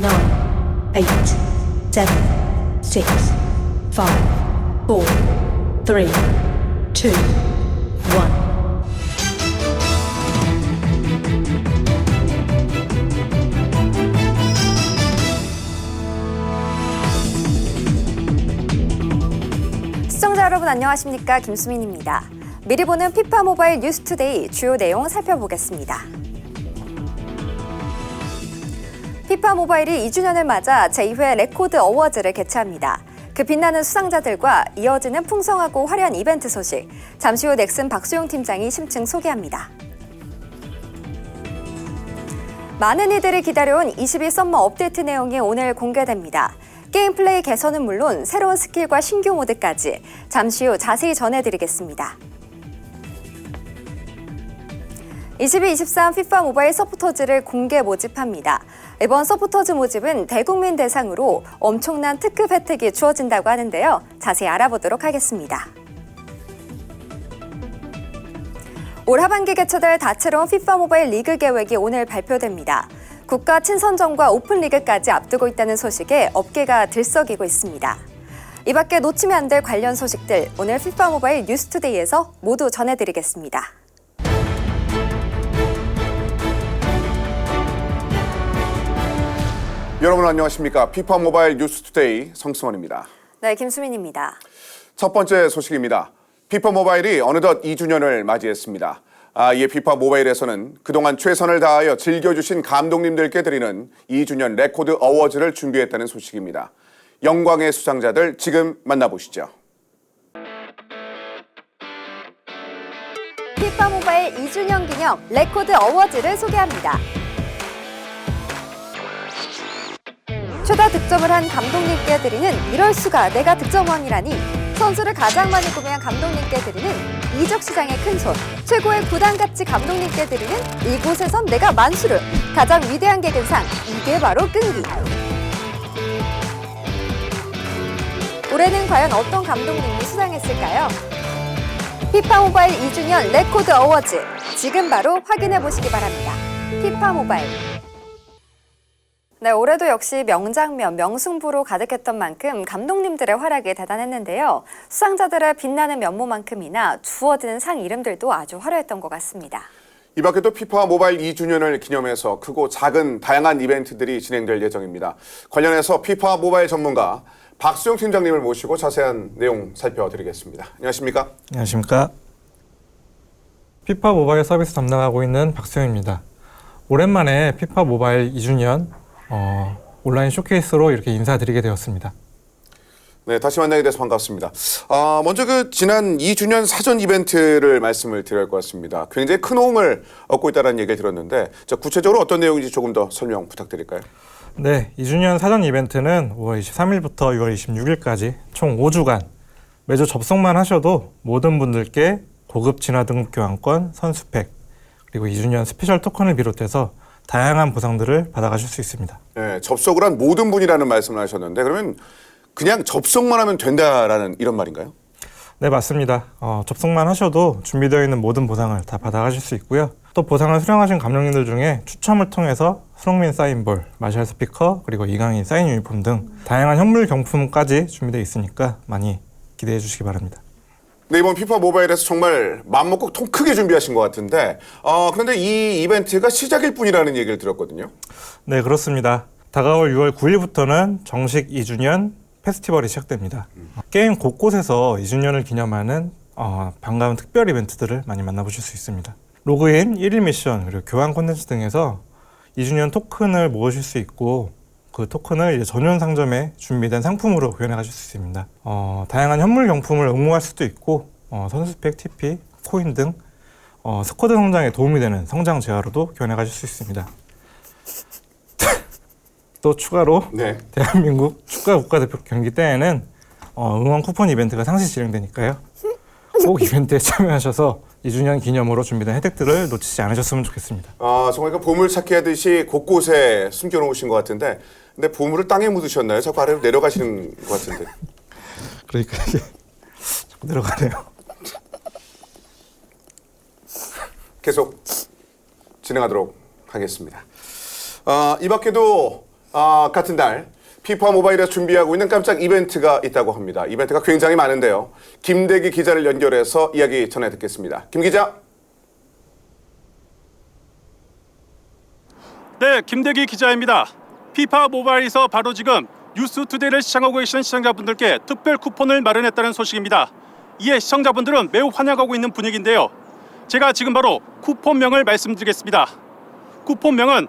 nine, eight, seven, six, five, four, three, two, one. 시청자 여러분 안녕하십니까 김수민입니다. 미리 보는 피파 모바일 뉴스투데이 주요 내용 살펴보겠습니다. 피파 모바일이 2주년을 맞아 제2회 레코드 어워즈를 개최합니다. 그 빛나는 수상자들과 이어지는 풍성하고 화려한 이벤트 소식, 잠시 후 넥슨 박수용 팀장이 심층 소개합니다. 많은 이들이 기다려온 22 썸머 업데이트 내용이 오늘 공개됩니다. 게임 플레이 개선은 물론 새로운 스킬과 신규 모드까지 잠시 후 자세히 전해드리겠습니다. 22-23 피파 모바일 서포터즈를 공개 모집합니다. 이번 서포터즈 모집은 대국민 대상으로 엄청난 특급 혜택이 주어진다고 하는데요. 자세히 알아보도록 하겠습니다. 올 하반기 개최될 다채로운 피파 모바일 리그 계획이 오늘 발표됩니다. 국가 친선전과 오픈리그까지 앞두고 있다는 소식에 업계가 들썩이고 있습니다. 이 밖에 놓치면 안 될 관련 소식들 오늘 피파 모바일 뉴스투데이에서 모두 전해드리겠습니다. 여러분 안녕하십니까? 피파 모바일 뉴스 투데이 성승원입니다. 네, 김수민입니다. 첫 번째 소식입니다. 피파 모바일이 어느덧 2주년을 맞이했습니다. 아, 이에 피파 모바일에서는 그동안 최선을 다하여 즐겨주신 감독님들께 드리는 2주년 레코드 어워즈를 준비했다는 소식입니다. 영광의 수상자들 지금 만나보시죠. 피파 모바일 2주년 기념 레코드 어워즈를 소개합니다. 최다 득점을 한 감독님께 드리는 이럴 수가 내가 득점왕이라니 선수를 가장 많이 구매한 감독님께 드리는 이적 시장의 큰 손 최고의 구단 가치 감독님께 드리는 이곳에선 내가 만수르 가장 위대한 개근상 이게 바로 끈기 올해는 과연 어떤 감독님이 수상했을까요? 피파 모바일 2주년 레코드 어워즈 지금 바로 확인해 보시기 바랍니다. 피파 모바일 네, 올해도 역시 명장면, 명승부로 가득했던 만큼 감독님들의 활약이 대단했는데요. 수상자들의 빛나는 면모만큼이나 주어지는 상 이름들도 아주 화려했던 것 같습니다. 이 밖에 도 피파 모바일 2주년을 기념해서 크고 작은 다양한 이벤트들이 진행될 예정입니다. 관련해서 피파 모바일 전문가 박수영 팀장님을 모시고 자세한 내용 살펴드리겠습니다. 안녕하십니까? 안녕하십니까. 피파 모바일 서비스 담당하고 있는 박수영입니다. 오랜만에 피파 모바일 2주년 어, 온라인 쇼케이스로 이렇게 인사드리게 되었습니다. 네, 다시 만나게 돼서 반갑습니다. 아, 먼저 그 지난 2주년 사전 이벤트를 말씀을 드려야 할 것 같습니다. 굉장히 큰 호응을 얻고 있다는 얘기를 들었는데, 자, 구체적으로 어떤 내용인지 조금 더 설명 부탁드릴까요? 네, 2주년 사전 이벤트는 5월 23일부터 6월 26일까지 총 5주간 매주 접속만 하셔도 모든 분들께 고급 진화 등급 교환권, 선수팩, 그리고 2주년 스페셜 토큰을 비롯해서 다양한 보상들을 받아가실 수 있습니다. 네, 접속을 한 모든 분이라는 말씀을 하셨는데, 그러면 그냥 접속만 하면 된다라는 이런 말인가요? 네, 맞습니다. 어, 접속만 하셔도 준비되어 있는 모든 보상을 다 받아가실 수 있고요. 또 보상을 수령하신 감독님들 중에 추첨을 통해서 손흥민 사인볼, 마샬 스피커, 그리고 이강인 사인 유니폼 등 다양한 현물 경품까지 준비되어 있으니까 많이 기대해 주시기 바랍니다. 네, 이번 피파 모바일에서 정말 맘먹고 통 크게 준비하신 것 같은데, 어, 그런데 이 이벤트가 시작일 뿐이라는 얘기를 들었거든요. 네, 그렇습니다. 다가올 6월 9일부터는 정식 2주년 페스티벌이 시작됩니다. 게임 곳곳에서 2주년을 기념하는 어, 반가운 특별 이벤트들을 많이 만나보실 수 있습니다. 로그인, 1일 미션, 그리고 교환 콘텐츠 등에서 2주년 토큰을 모으실 수 있고 그 토큰을 이제 전용 상점에 준비된 상품으로 구현해 가실 수 있습니다. 어, 다양한 현물 경품을 응모할 수도 있고 어, 선수팩, TP, 코인 등 어, 스쿼드 성장에 도움이 되는 성장 재화로도 교환해 가실 수 있습니다. 또 추가로 네. 대한민국 축구 국가대표 경기 때에는 어, 응원 쿠폰 이벤트가 상시 진행되니까요. 꼭 이벤트에 참여하셔서 2주년 기념으로 준비된 혜택들을 놓치지 않으셨으면 좋겠습니다. 아, 정말 그 보물 찾기 하듯이 곳곳에 숨겨놓으신 것 같은데, 근데 보물을 땅에 묻으셨나요? 자꾸 아래로 내려가시는 것 같은데. 그러니까 이게 자꾸 내려가네요. 계속 진행하도록 하겠습니다. 아, 이 밖에도 아, 같은 날 피파 모바일에서 준비하고 있는 깜짝 이벤트가 있다고 합니다. 이벤트가 굉장히 많은데요. 김대기 기자를 연결해서 이야기 전해 듣겠습니다. 김 기자. 네, 김대기 기자입니다. 피파 모바일에서 바로 지금 뉴스 투데이를 시청하고 계시는 시청자분들께 특별 쿠폰을 마련했다는 소식입니다. 이에 시청자분들은 매우 환영하고 있는 분위기인데요. 제가 지금 바로 쿠폰명을 말씀드리겠습니다. 쿠폰명은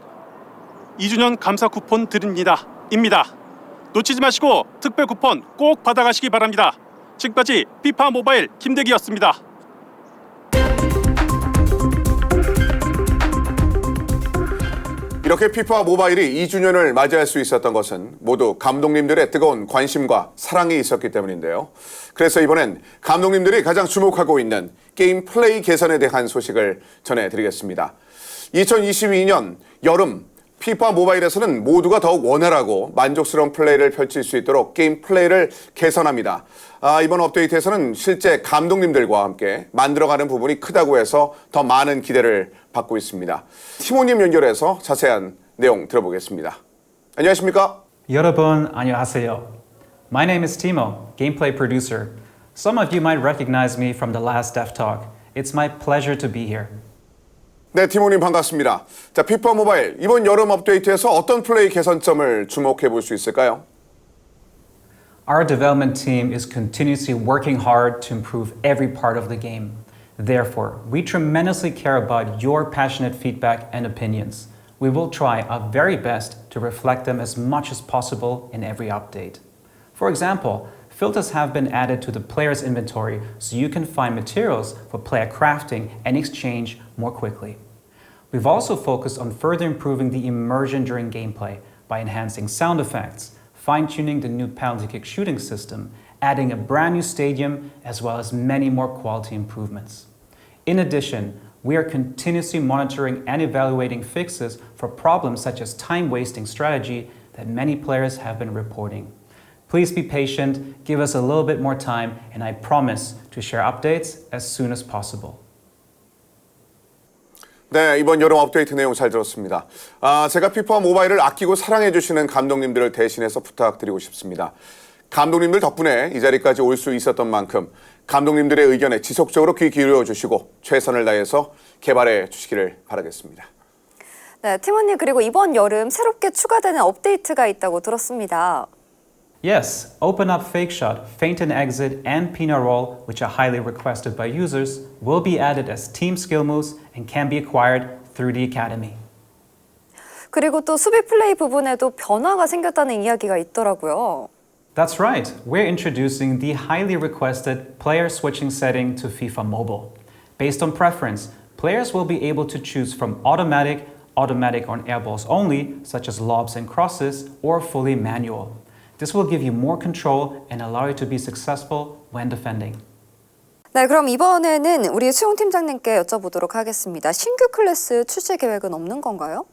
2주년 감사 쿠폰 드립니다. 입니다. 놓치지 마시고 특별 쿠폰 꼭 받아가시기 바랍니다. 지금까지 피파 모바일 김대기였습니다. 이렇게 피파 모바일이 2주년을 맞이할 수 있었던 것은 모두 감독님들의 뜨거운 관심과 사랑이 있었기 때문인데요. 그래서 이번엔 감독님들이 가장 주목하고 있는 게임 플레이 개선에 대한 소식을 전해드리겠습니다. 2022년 여름 피파 모바일에서는 모두가 더욱 원활하고 만족스러운 플레이를 펼칠 수 있도록 게임 플레이를 개선합니다. 아, 이번 업데이트에서는 실제 감독님들과 함께 만들어가는 부분이 크다고 해서 더 많은 기대를 받고 있습니다. 티모님 연결해서 자세한 내용 들어보겠습니다. 안녕하십니까? 여러분 안녕하세요. My name is Timo, gameplay producer. Some of you might recognize me from the last Dev Talk. It's my pleasure to be here. 네, 티모님 반갑습니다. 자, 피파 모바일 이번 여름 업데이트에서 어떤 플레이 개선점을 주목해 볼 수 있을까요? Our development team is continuously working hard to improve every part of the game. Therefore, we tremendously care about your passionate feedback and opinions. We will try our very best to reflect them as much as possible in every update. For example, filters have been added to the player's inventory so you can find materials for player crafting and exchange more quickly. We've also focused on further improving the immersion during gameplay by enhancing sound effects, fine tuning the new penalty kick shooting system, adding a brand new stadium, as well as many more quality improvements. In addition, we are continuously monitoring and evaluating fixes for problems such as time wasting strategy that many players have been reporting. Please be patient, give us a little bit more time, and I promise to share updates as soon as possible. 네, 이번 여름 업데이트 내용 잘 들었습니다. 아, 제가 피파 모바일을 아끼고 사랑해 주시는 감독님들을 대신해서 부탁드리고 싶습니다. 감독님들 덕분에 이 자리까지 올 수 있었던 만큼 감독님들의 의견에 지속적으로 귀 기울여 주시고 최선을 다해서 개발해 주시기를 바라겠습니다. 네, 팀원님 그리고 이번 여름 새롭게 추가되는 업데이트가 있다고 들었습니다. Yes, open up fake shot, feint and exit, and Pina roll, which are highly requested by users, will be added as team skill moves and can be acquired through the academy. 그리고 또 수비 플레이 부분에도 변화가 생겼다는 이야기가 있더라고요. That's right, we're introducing the highly requested player switching setting to FIFA Mobile. Based on preference, players will be able to choose from automatic, automatic on air balls only, such as lobs and crosses, or fully manual. This will give you more control and allow you to be successful when defending. 네, 그럼 이번에는 우리 수용 팀장님께 여쭤보도록 하겠습니다. 신규 클래스 출시 계획은 없는 건가요?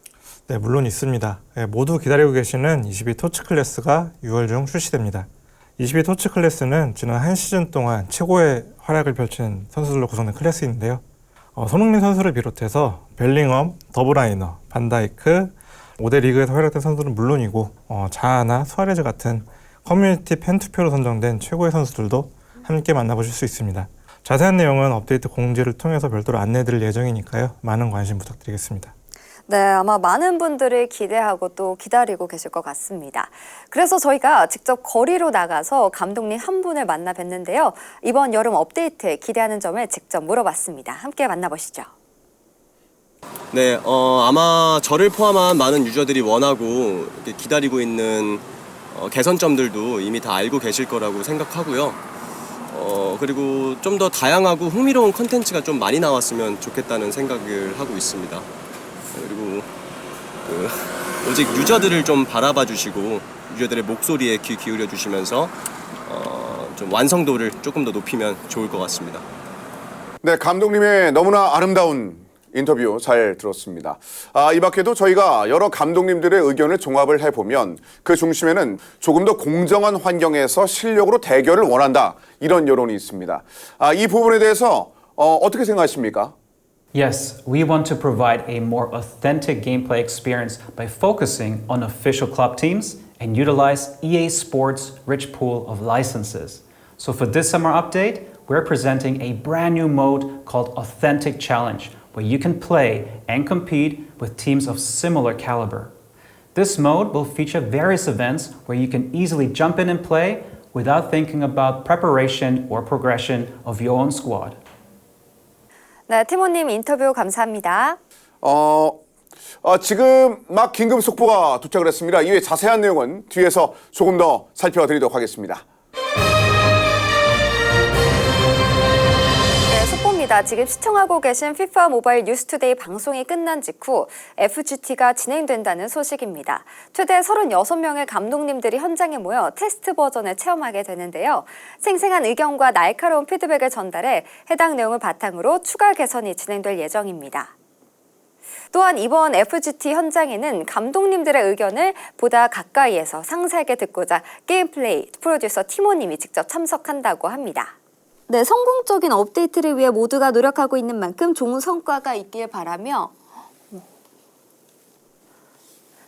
네, 물론 있습니다. 예, 모두 기다리고 계시는 22 토치 클래스가 6월 중 출시됩니다. 22 토치 클래스는 지난 한 시즌 동안 최고의 활약을 펼친 선수들로 구성된 클래스인데요. 어, 손흥민 선수를 비롯해서 벨링엄, 더브라이너, 반다이크, 5대 리그에서 활약된 선수들은 물론이고 어, 자아나 수아레즈 같은 커뮤니티 팬 투표로 선정된 최고의 선수들도 함께 만나보실 수 있습니다. 자세한 내용은 업데이트 공지를 통해서 별도로 안내드릴 예정이니까요. 많은 관심 부탁드리겠습니다. 네, 아마 많은 분들이 기대하고 또 기다리고 계실 것 같습니다. 그래서 저희가 직접 거리로 나가서 감독님 한 분을 만나 뵀는데요. 이번 여름 업데이트에 기대하는 점을 직접 물어봤습니다. 함께 만나보시죠. 네, 어, 아마 저를 포함한 많은 유저들이 원하고 기다리고 있는 어, 개선점들도 이미 다 알고 계실 거라고 생각하고요. 어, 그리고 좀 더 다양하고 흥미로운 컨텐츠가 좀 많이 나왔으면 좋겠다는 생각을 하고 있습니다. 그리고 그, 오직 유저들을 좀 바라봐 주시고 유저들의 목소리에 귀 기울여 주시면서 어, 좀 완성도를 조금 더 높이면 좋을 것 같습니다. 네, 감독님의 너무나 아름다운 인터뷰 잘 들었습니다. 아, 이 밖에도 저희가 여러 감독님들의 의견을 종합을 해보면 그 중심에는 조금 더 공정한 환경에서 실력으로 대결을 원한다. 이런 여론이 있습니다. 아, 이 부분에 대해서 어, 어떻게 생각하십니까? Yes, we want to provide a more authentic gameplay experience by focusing on official club teams and utilize EA Sports' rich pool of licenses. So for this summer update, we're presenting a brand new mode called Authentic Challenge, where you can play and compete with teams of similar caliber. This mode will feature various events where you can easily jump in and play without thinking about preparation or progression of your own squad. 네, 티모님 인터뷰 감사합니다. 어, 어, 지금 막 긴급 속보가 도착을 했습니다. 이외 자세한 내용은 뒤에서 조금 더 살펴드리도록 하겠습니다. 네, 속보입니다. 지금 시청하고 계신 FIFA 모바일 뉴스투데이 방송이 끝난 직후 FGT가 진행된다는 소식입니다. 최대 36명의 감독님들이 현장에 모여 테스트 버전을 체험하게 되는데요. 생생한 의견과 날카로운 피드백을 전달해 해당 내용을 바탕으로 추가 개선이 진행될 예정입니다. 또한 이번 FGT 현장에는 감독님들의 의견을 보다 가까이에서 상세하게 듣고자 게임 플레이 프로듀서 티모님이 직접 참석한다고 합니다. 네, 성공적인 업데이트를 위해 모두가 노력하고 있는 만큼 좋은 성과가 있길 바라며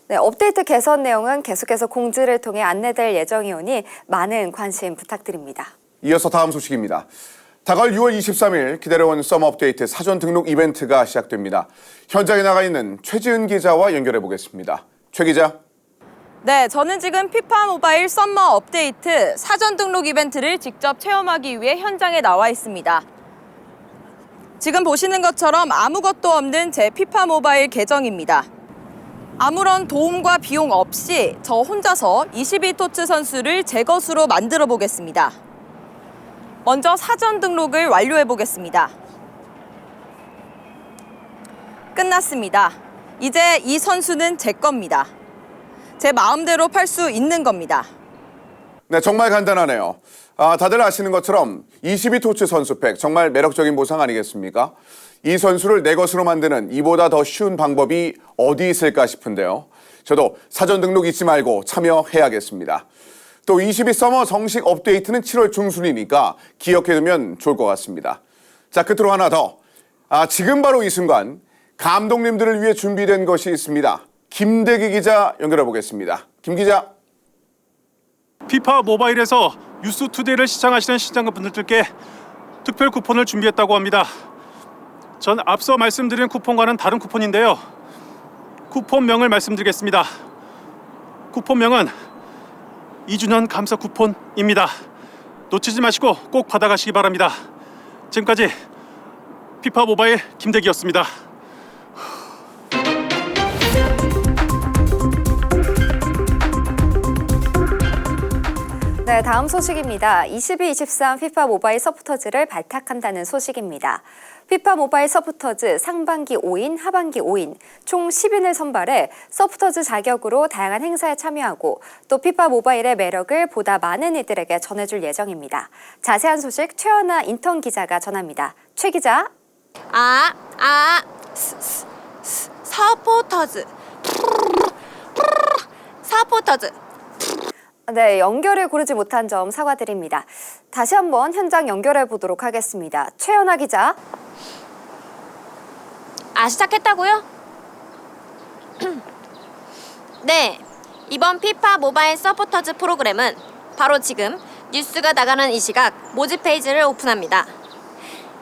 네, 업데이트 개선 내용은 계속해서 공지를 통해 안내될 예정이오니 많은 관심 부탁드립니다. 이어서 다음 소식입니다. 다가올 6월 23일 기다려온 썸 업데이트 사전 등록 이벤트가 시작됩니다. 현장에 나가 있는 최지은 기자와 연결해 보겠습니다. 최 기자. 네, 저는 지금 피파 모바일 썸머 업데이트 사전 등록 이벤트를 직접 체험하기 위해 현장에 나와 있습니다. 지금 보시는 것처럼 아무것도 없는 제 피파 모바일 계정입니다. 아무런 도움과 비용 없이 저 혼자서 22토츠 선수를 제 것으로 만들어 보겠습니다. 먼저 사전 등록을 완료해 보겠습니다. 끝났습니다. 이제 이 선수는 제 겁니다. 제 마음대로 팔 수 있는 겁니다. 네, 정말 간단하네요. 아, 다들 아시는 것처럼 22토츠 선수팩 정말 매력적인 보상 아니겠습니까? 이 선수를 내 것으로 만드는 이보다 더 쉬운 방법이 어디 있을까 싶은데요. 저도 사전 등록 잊지 말고 참여해야겠습니다. 또 22 서머 정식 업데이트는 7월 중순이니까 기억해두면 좋을 것 같습니다. 자, 끝으로 하나 더. 아, 지금 바로 이 순간 감독님들을 위해 준비된 것이 있습니다. 김대기 기자 연결해 보겠습니다. 김 기자. 피파 모바일에서 뉴스 투데이를 시청하시는 시청자분들께 특별 쿠폰을 준비했다고 합니다. 전 앞서 말씀드린 쿠폰과는 다른 쿠폰인데요. 쿠폰명을 말씀드리겠습니다. 쿠폰명은 2주년 감사 쿠폰입니다. 놓치지 마시고 꼭 받아가시기 바랍니다. 지금까지 피파 모바일 김대기였습니다. 네, 다음 소식입니다. 22-23 피파 모바일 서포터즈를 발탁한다는 소식입니다. 피파 모바일 서포터즈 상반기 5인, 하반기 5인, 총 10인을 선발해 서포터즈 자격으로 다양한 행사에 참여하고 또 피파 모바일의 매력을 보다 많은 이들에게 전해줄 예정입니다. 자세한 소식 최연아 인턴 기자가 전합니다. 최 기자. 아, 아, 스, 스, 스, 서포터즈. 서포터즈. 네, 연결을 고르지 못한 점 사과드립니다. 다시 한번 현장 연결해 보도록 하겠습니다. 최연아 기자. 아, 시작했다고요? 네. 이번 피파 모바일 서포터즈 프로그램은 바로 지금 뉴스가 나가는 이 시각 모집 페이지를 오픈합니다.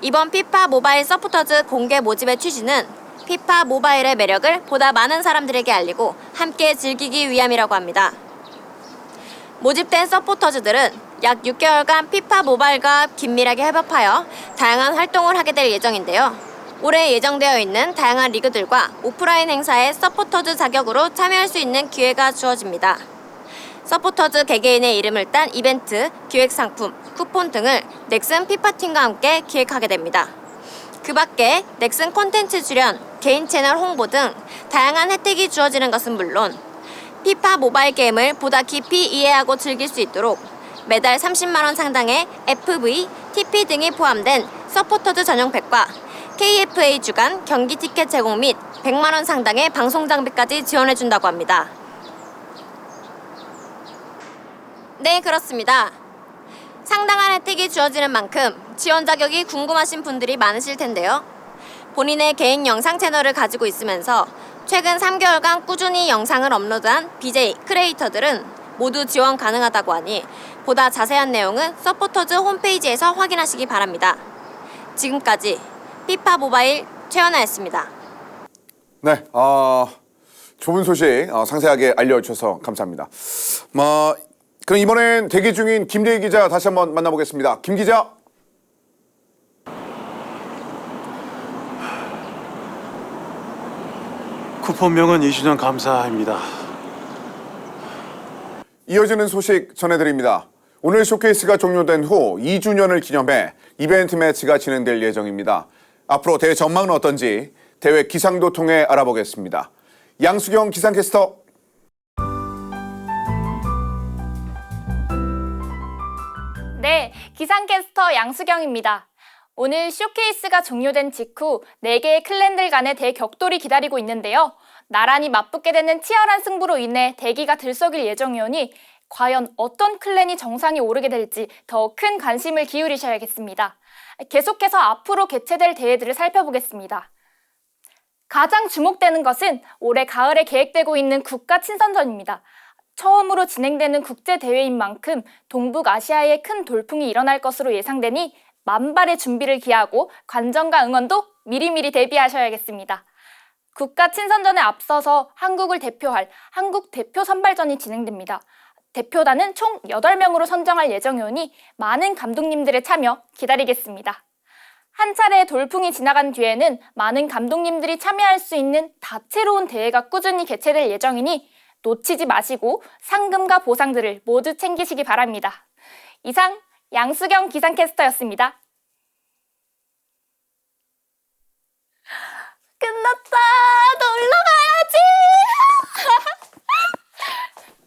이번 피파 모바일 서포터즈 공개 모집의 취지는 피파 모바일의 매력을 보다 많은 사람들에게 알리고 함께 즐기기 위함이라고 합니다. 모집된 서포터즈들은 약 6개월간 피파 모바일과 긴밀하게 협업하여 다양한 활동을 하게 될 예정인데요. 올해 예정되어 있는 다양한 리그들과 오프라인 행사에 서포터즈 자격으로 참여할 수 있는 기회가 주어집니다. 서포터즈 개개인의 이름을 딴 이벤트, 기획 상품, 쿠폰 등을 넥슨 피파팀과 함께 기획하게 됩니다. 그 밖에 넥슨 콘텐츠 출연, 개인 채널 홍보 등 다양한 혜택이 주어지는 것은 물론 피파 모바일 게임을 보다 깊이 이해하고 즐길 수 있도록 매달 30만 원 상당의 FV, TP 등이 포함된 서포터즈 전용팩과 KFA 주간 경기 티켓 제공 및 100만 원 상당의 방송 장비까지 지원해 준다고 합니다. 네, 그렇습니다. 상당한 혜택이 주어지는 만큼 지원 자격이 궁금하신 분들이 많으실 텐데요. 본인의 개인 영상 채널을 가지고 있으면서 최근 3개월간 꾸준히 영상을 업로드한 BJ 크리에이터들은 모두 지원 가능하다고 하니 보다 자세한 내용은 서포터즈 홈페이지에서 확인하시기 바랍니다. 지금까지 피파 모바일 최연아였습니다. 네, 어, 좋은 소식 어, 상세하게 알려주셔서 감사합니다. 뭐, 그럼 이번엔 대기 중인 김대희 기자 다시 한번 만나보겠습니다. 김 기자. 쿠폰명은 2주년 감사입니다. 이어지는 소식 전해드립니다. 오늘 쇼케이스가 종료된 후 2주년을 기념해 이벤트 매치가 진행될 예정입니다. 앞으로 대회 전망은 어떤지 대회 기상도 통해 알아보겠습니다. 양수경 기상캐스터. 네, 기상캐스터 양수경입니다. 오늘 쇼케이스가 종료된 직후 4개의 클랜들 간의 대격돌이 기다리고 있는데요. 나란히 맞붙게 되는 치열한 승부로 인해 대기가 들썩일 예정이오니 과연 어떤 클랜이 정상에 오르게 될지 더 큰 관심을 기울이셔야겠습니다. 계속해서 앞으로 개최될 대회들을 살펴보겠습니다. 가장 주목되는 것은 올해 가을에 계획되고 있는 국가 친선전입니다. 처음으로 진행되는 국제대회인 만큼 동북아시아에 큰 돌풍이 일어날 것으로 예상되니 만발의 준비를 기하고 관전과 응원도 미리미리 대비하셔야겠습니다. 국가 친선전에 앞서서 한국을 대표할 한국 대표 선발전이 진행됩니다. 대표단은 총 8명으로 선정할 예정이오니 많은 감독님들의 참여 기다리겠습니다. 한 차례의 돌풍이 지나간 뒤에는 많은 감독님들이 참여할 수 있는 다채로운 대회가 꾸준히 개최될 예정이니 놓치지 마시고 상금과 보상들을 모두 챙기시기 바랍니다. 이상 양수경 기상캐스터였습니다. 끝났다! 놀러 가야지!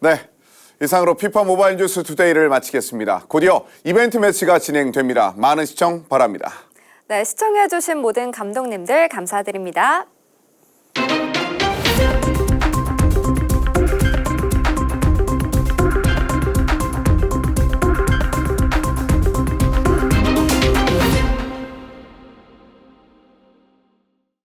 네. 이상으로 피파 모바일 뉴스 투데이를 마치겠습니다. 곧이어 이벤트 매치가 진행됩니다. 많은 시청 바랍니다. 네, 시청해주신 모든 감독님들 감사드립니다.